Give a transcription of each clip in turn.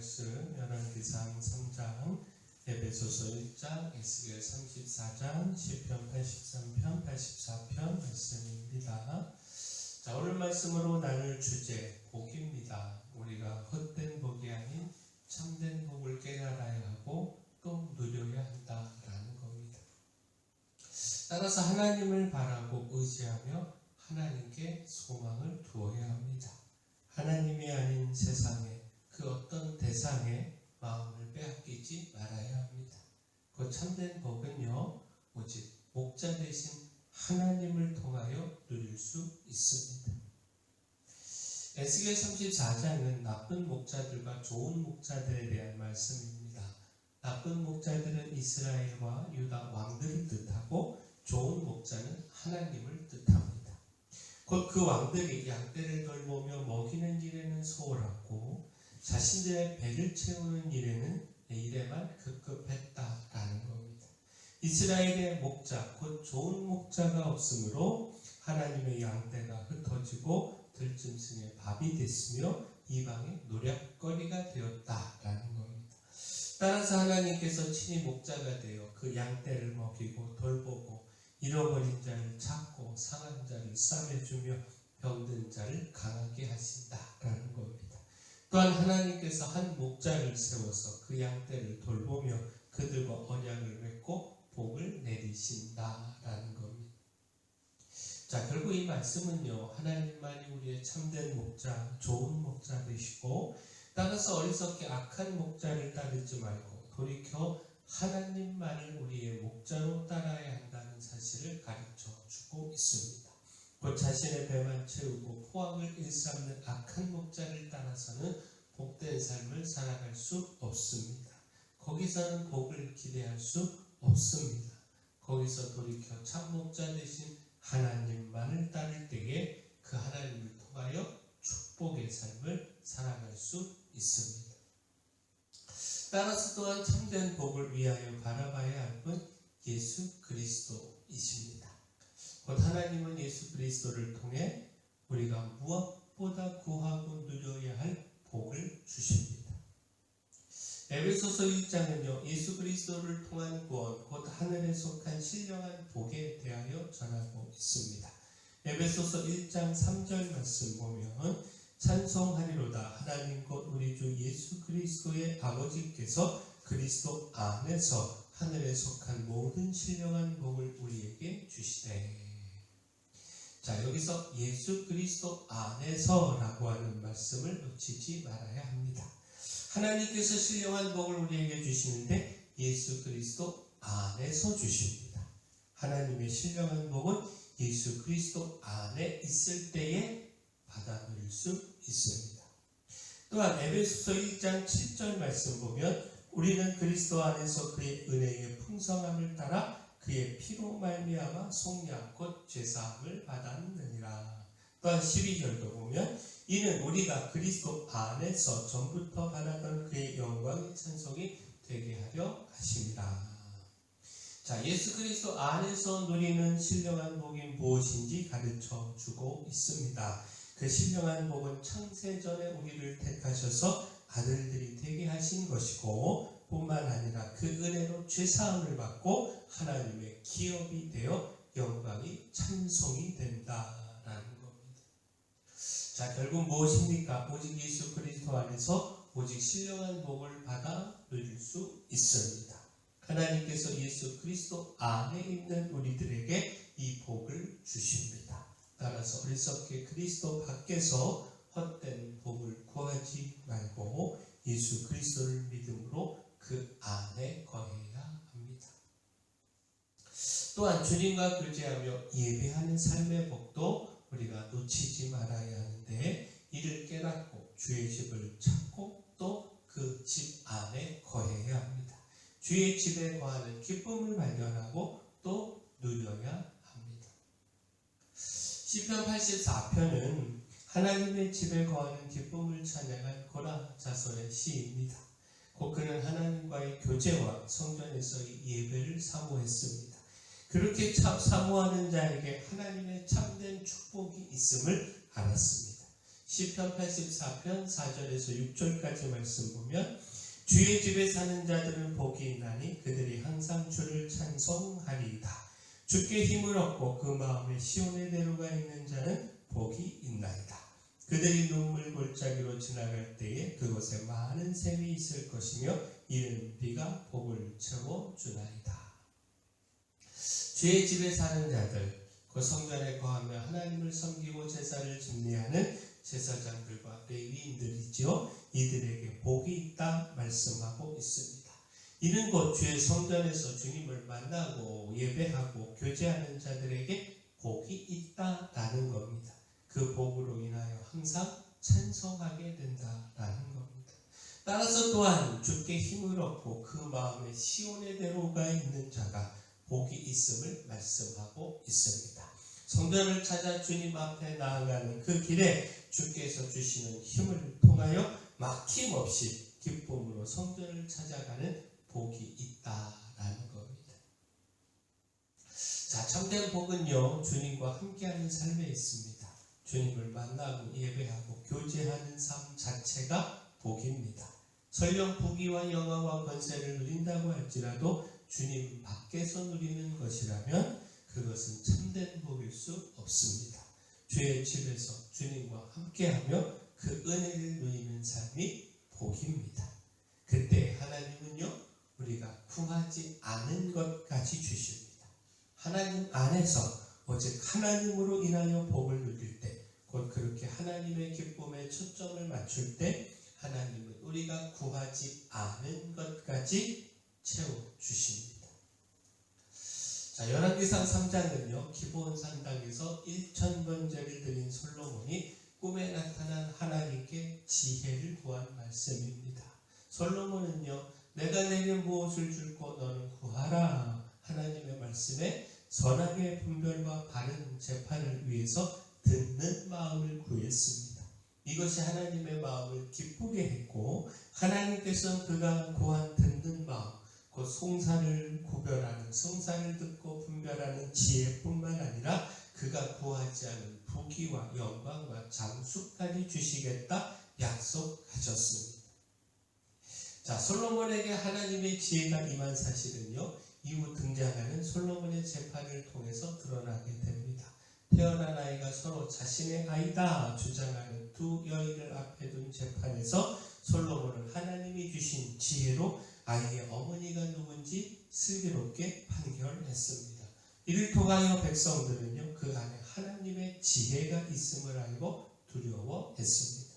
말씀 열왕기상 3장 에베소서 1장 에스겔 34장 시편 83편 84편 말씀입니다. 자 오늘 말씀으로 나눌 주제 복입니다. 우리가 헛된 복이 아닌 참된 복을 깨달아야 하고 또 누려야 한다라는 겁니다. 따라서 하나님을 바라고 의지하며 하나님께 소망을 두어야 합니다. 하나님이 아닌 세상에 그 어떤 대상에 마음을 빼앗기지 말아야 합니다. 그 참된 복은요, 오직 목자 대신 하나님을 통하여 누릴 수 있습니다. 에스겔 34장은 나쁜 목자들과 좋은 목자들에 대한 말씀입니다. 나쁜 목자들은 이스라엘과 유다 왕들을 뜻하고 좋은 목자는 하나님을 뜻합니다. 곧 그 왕들이 양떼를 돌보며 먹이는 일에는 소홀하고 자신들의 배를 채우는 일에는 일에만 급급했다라는 겁니다. 이스라엘의 목자, 곧 좋은 목자가 없으므로 하나님의 양떼가 흩어지고 들짐승의 밥이 됐으며 이방의 노략거리가 되었다라는 겁니다. 따라서 하나님께서 친히 목자가 되어 그 양떼를 먹이고 돌보고 잃어버린 자를 찾고 상한 자를 싸매주며 병든 자를 강하게 하신다라는 겁니다. 또한 하나님께서 한 목자를 세워서 그 양떼를 돌보며 그들과 언약을 맺고 복을 내리신다라는 겁니다. 자, 결국 이 말씀은요, 하나님만이 우리의 참된 목자, 좋은 목자 되시고, 따라서 어리석게 악한 목자를 따르지 말고, 돌이켜 하나님만을 우리의 목자로 따라야 한다는 사실을 가르쳐 주고 있습니다. 곧 자신의 배만 채우고 포악을 일삼는 악한 목자를 따라서는 복된 삶을 살아갈 수 없습니다. 거기서는 복을 기대할 수 없습니다. 거기서 돌이켜 참 목자 대신 하나님만을 따를 때에 그 하나님을 통하여 축복의 삶을 살아갈 수 있습니다. 따라서 또한 참된 복을 위하여 바라봐야 할 분 예수 그리스도이십니다. 곧 하나님은 예수 그리스도를 통해 우리가 무엇보다 구하고 누려야 할 복을 주십니다. 에베소서 1장은요 예수 그리스도를 통한 구원 곧 하늘에 속한 신령한 복에 대하여 전하고 있습니다. 에베소서 1장 3절 말씀 보면 찬송하리로다 하나님 곧 우리 주 예수 그리스도의 아버지께서 그리스도 안에서 하늘에 속한 모든 신령한 복을 우리에게 주시되 자 여기서 예수 그리스도 안에서라고 하는 말씀을 놓치지 말아야 합니다. 하나님께서 신령한 복을 우리에게 주시는데 예수 그리스도 안에서 주십니다. 하나님의 신령한 복은 예수 그리스도 안에 있을 때에 받아 누릴 수 있습니다. 또한 에베소서 1장 7절 말씀 보면 우리는 그리스도 안에서 그의 은혜의 풍성함을 따라 그의 피로 말미암아 속량 곧 죄사함을 받았느니라. 또한 12절도 보면 이는 우리가 그리스도 안에서 전부터 바라던 그의 영광의 찬송이 되게 하려 하심이라. 자, 예수 그리스도 안에서 누리는 신령한 복이 무엇인지 가르쳐 주고 있습니다. 그 신령한 복은 창세전에 우리를 택하셔서 아들들이 되게 하신 것이고 뿐만 아니라 그 은혜로 죄사함을 받고 하나님의 기업이 되어 영광이 찬송이 된다라는 겁니다. 자, 결국 무엇입니까? 오직 예수 그리스도 안에서 오직 신령한 복을 받아 누릴 수 있습니다. 하나님께서 예수 그리스도 안에 있는 우리들에게 이 복을 주십니다. 따라서 어리석게 그리스도 밖에서 헛된 복을 구하지 말고 예수 그리스도를 믿음으로 그 안에 거해야 합니다. 또한 주님과 교제하며 예배하는 삶의 복도 우리가 놓치지 말아야 하는데 이를 깨닫고 주의 집을 찾고 또 그 집 안에 거해야 합니다. 주의 집에 거하는 기쁨을 발견하고 또 누려야 합니다. 시편 84편은 하나님의 집에 거하는 기쁨을 찬양한 고라 자손의 시입니다. 곧 그는 하나님과의 교제와 성전에서의 예배를 사모했습니다. 그렇게 참 사모하는 자에게 하나님의 참된 축복이 있음을 알았습니다. 시편 84편 4절에서 6절까지 말씀 보면 주의 집에 사는 자들은 복이 있나니 그들이 항상 주를 찬송하리이다. 주께 힘을 얻고 그 마음에 시온의 대로가 있는 자는 복이 있나이다. 그들이 눈물 골짜기로 지나갈 때에 그곳에 많은 샘이 있을 것이며 이는 비가 복을 채워 주나이다. 주의 집에 사는 자들, 그 성전에 거하며 하나님을 섬기고 제사를 준비하는 제사장들과 레위인들이지요. 이들에게 복이 있다 말씀하고 있습니다. 이는 곧 주의 성전에서 주님을 만나고 예배하고 교제하는 자들에게 복이 있다라는 겁니다. 그 복으로 항상 찬송하게 된다라는 겁니다. 따라서 또한 주께 힘을 얻고 그 마음에 시온의 대로가 있는 자가 복이 있음을 말씀하고 있습니다. 성전을 찾아 주님 앞에 나아가는 그 길에 주께서 주시는 힘을 통하여 막힘없이 기쁨으로 성전을 찾아가는 복이 있다라는 겁니다. 자, 참된 복은요, 주님과 함께하는 삶에 있습니다. 주님을 만나고 예배하고 교제하는 삶 자체가 복입니다. 설령 부귀와 영화와 권세를 누린다고 할지라도 주님 밖에서 누리는 것이라면 그것은 참된 복일 수 없습니다. 주의 집에서 주님과 함께하며 그 은혜를 누리는 삶이 복입니다. 그때 하나님은요, 우리가 구하지 않은 것까지 주십니다. 하나님 안에서 오직 하나님으로 인하여 복을 누릴 때, 곧 그렇게 하나님의 기쁨에 초점을 맞출 때, 하나님은 우리가 구하지 않은 것까지 채워 주십니다. 자, 열왕기상 3장은요, 기본 산당에서 1천번제를 드린 솔로몬이 꿈에 나타난 하나님께 지혜를 구한 말씀입니다. 솔로몬은요, 내가 내게 무엇을 줄고 너는 구하라. 하나님의 말씀에 선악의 분별과 바른 재판을 위해서 듣는 마음을 구했습니다. 이것이 하나님의 마음을 기쁘게 했고 하나님께서 그가 구한 듣는 마음 곧 송사를 구별하는 송사를 듣고 분별하는 지혜뿐만 아니라 그가 구하지 않은 부귀와 영광과 장수까지 주시겠다 약속하셨습니다. 자 솔로몬에게 하나님의 지혜가 임한 사실은요 이후 등장하는 솔로몬의 재판을 통해서 드러나게 됩니다. 태어난 아이가 서로 자신의 아이다 주장하는 두 여인을 앞에 둔 재판에서 솔로몬은 하나님이 주신 지혜로 아이의 어머니가 누군지 슬기롭게 판결했습니다. 이를 통하여 백성들은요 그 안에 하나님의 지혜가 있음을 알고 두려워했습니다.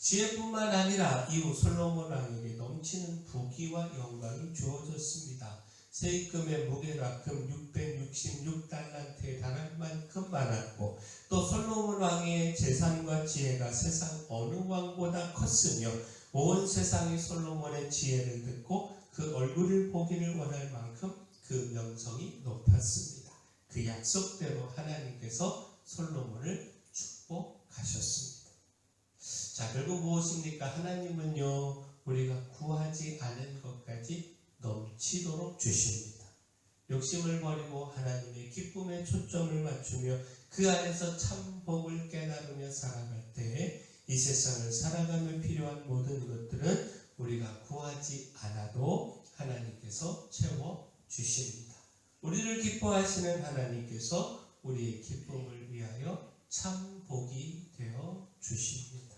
지혜뿐만 아니라 이후 솔로몬 왕에게 넘치는 부귀와 영광이 주어졌습니다. 세입금의 무게가 금 666달란트에 달할 만큼 많았고 또 솔로몬 왕의 재산과 지혜가 세상 어느 왕보다 컸으며 온 세상이 솔로몬의 지혜를 듣고 그 얼굴을 보기를 원할 만큼 그 명성이 높았습니다. 그 약속대로 하나님께서 솔로몬을 축복하셨습니다. 자, 결국 무엇입니까? 하나님은요, 우리가 구하지 않은 것까지 넘치도록 주십니다. 욕심을 버리고 하나님의 기쁨에 초점을 맞추며 그 안에서 참 복을 깨달으며 살아갈 때에 이 세상을 살아가며 필요한 모든 것들은 우리가 구하지 않아도 하나님께서 채워 주십니다. 우리를 기뻐하시는 하나님께서 우리의 기쁨을 위하여 참 복이 되어 주십니다.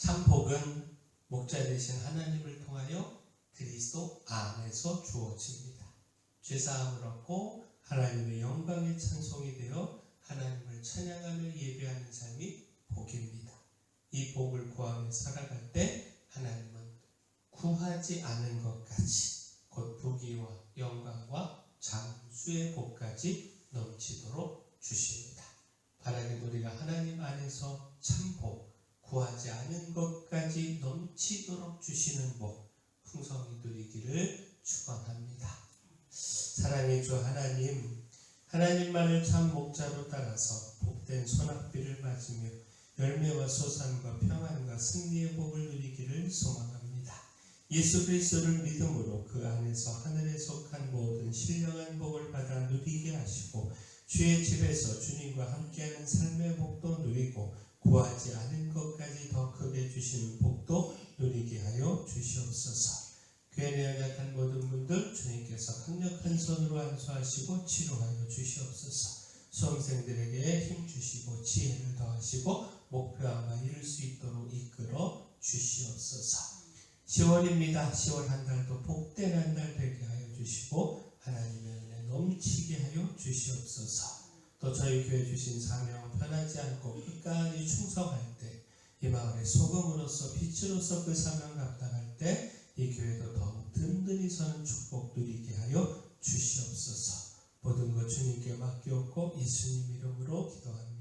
참 복은 목자 되신 하나님을 통하여 그리스도 안에서 주어집니다. 죄사함을 얻고 하나님의 영광의 찬송이 되어 하나님을 찬양하며 예배하는 삶이 복입니다. 이 복을 구하며 살아갈 때 하나님은 구하지 않은 것까지 곧 부귀와 영광과 장수의 복까지 넘치도록 주십니다. 바라는 우리가 하나님 안에서 참복 구하지 않은 것까지 넘치도록 주시는 복 풍성히 누리기를 축원합니다. 사랑의 주 하나님, 하나님만을 참 목자로 따라서 복된 소낙비를 맞으며 열매와 소산과 평안과 승리의 복을 누리기를 소망합니다. 예수 그리스도를 믿음으로 그 안에서 하늘에 속한 모든 신령한 복을 받아 누리게 하시고 주의 집에서 주님과 함께하는 삶의 복도 누리고 구하지 않은 것까지 더 크게 주시는 복도 누리게 하여 주시옵소서. 내 연약한 모든 분들 주님께서 강력한 손으로 안수하시고 치료하여 주시옵소서. 수험생들에게 힘 주시고 지혜를 더하시고 목표함을 이룰 수 있도록 이끌어 주시옵소서. 10월입니다. 10월 한 달도 복된 한 달 되게 하여 주시고 하나님의 은혜 넘치게 하여 주시옵소서. 또 저희 교회 주신 사명 편하지 않고 끝까지 충성할 때 이 마을의 소금으로서 빛으로서 그 사명 감당할 때 이 교회도 더욱 든든히 서는 축복 누리게 하여 주시옵소서. 모든 것 주님께 맡기옵고 예수님 이름으로 기도합니다.